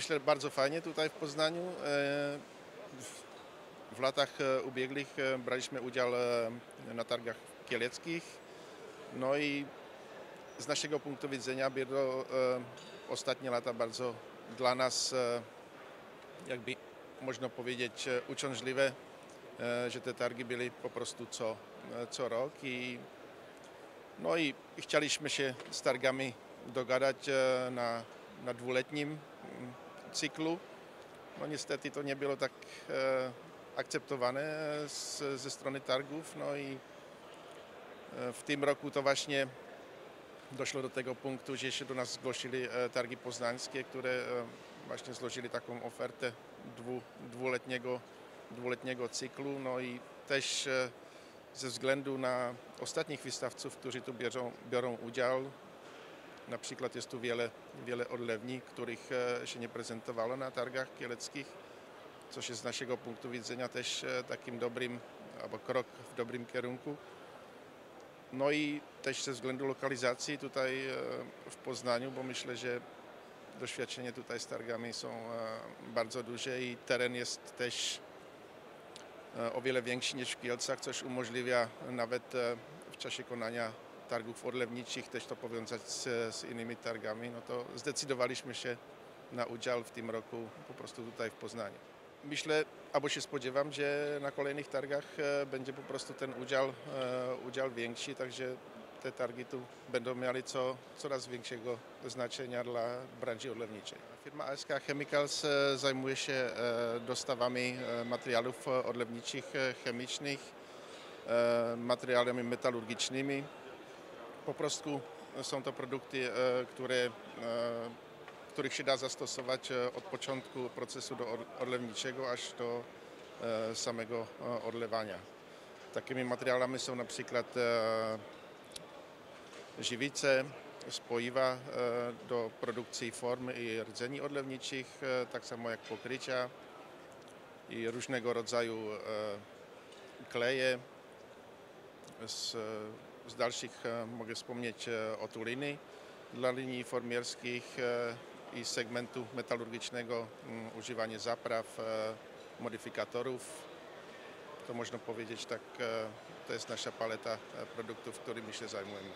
myślę, bardzo fajnie tutaj w Poznaniu. E, W, latach e, ubiegłych e, braliśmy udział na targach kieleckich. No i z naszego punktu widzenia e, ostatnie lata bardzo dla nas, jakby można powiedzieć, uciążliwe, że te targi były po prostu co, co rok i no i chcieliśmy się z targami dogadać na, na dwuletnim cyklu. No niestety to nie było tak e, akceptowane z, ze strony targów. No i e, w tym roku to właśnie doszło do tego punktu, że się do nas zgłosili e, targi poznańskie, które e, właśnie złożyli taką ofertę dwu, dwuletniego, dwuletniego cyklu. No i też e, ze względu na ostatnich wystawców, którzy tu biorą, biorą udział. Na przykład jest tu wiele, wiele odlewni, których e, się nie prezentowało na targach kieleckich, co jest z naszego punktu widzenia też e, takim dobrym, albo krok w dobrym kierunku. No i też ze względu lokalizacji tutaj e, w Poznaniu, bo myślę, że doświadczenie tutaj z targami są bardzo duże i teren jest też o wiele większy niż w Kielcach, coś umożliwia nawet w czasie konania targów odlewniczych też to powiązać z, z innymi targami, no to zdecydowaliśmy się na udział w tym roku po prostu tutaj w Poznaniu. Myślę, albo się spodziewam, że na kolejnych targach e, będzie po prostu ten udział, e, udział większy, także te targi tu będą miały co, coraz większego znaczenia dla branży odlewniczej. Firma ASK Chemicals e, zajmuje się dostawami materiałów odlewniczych, chemicznych, materiałami metalurgicznymi. Po prostu są to produkty, e, które, e, się da zastosować e, od początku procesu do od- odlewniczego aż do e, samego e, odlewania. Takimi materiałami są na przykład e, żywice, spoiwa e, do produkcji form i rdzeni odlewniczych, tak samo jak pokrycia i różnego rodzaju kleje. Z, z dalszych e, mogę wspomnieć e, o turiny dla linii formierskich e, i segmentu metalurgicznego, mm, używanie zapraw, modyfikatorów. To można powiedzieć tak, to jest nasza paleta produktów, którymi się zajmujemy.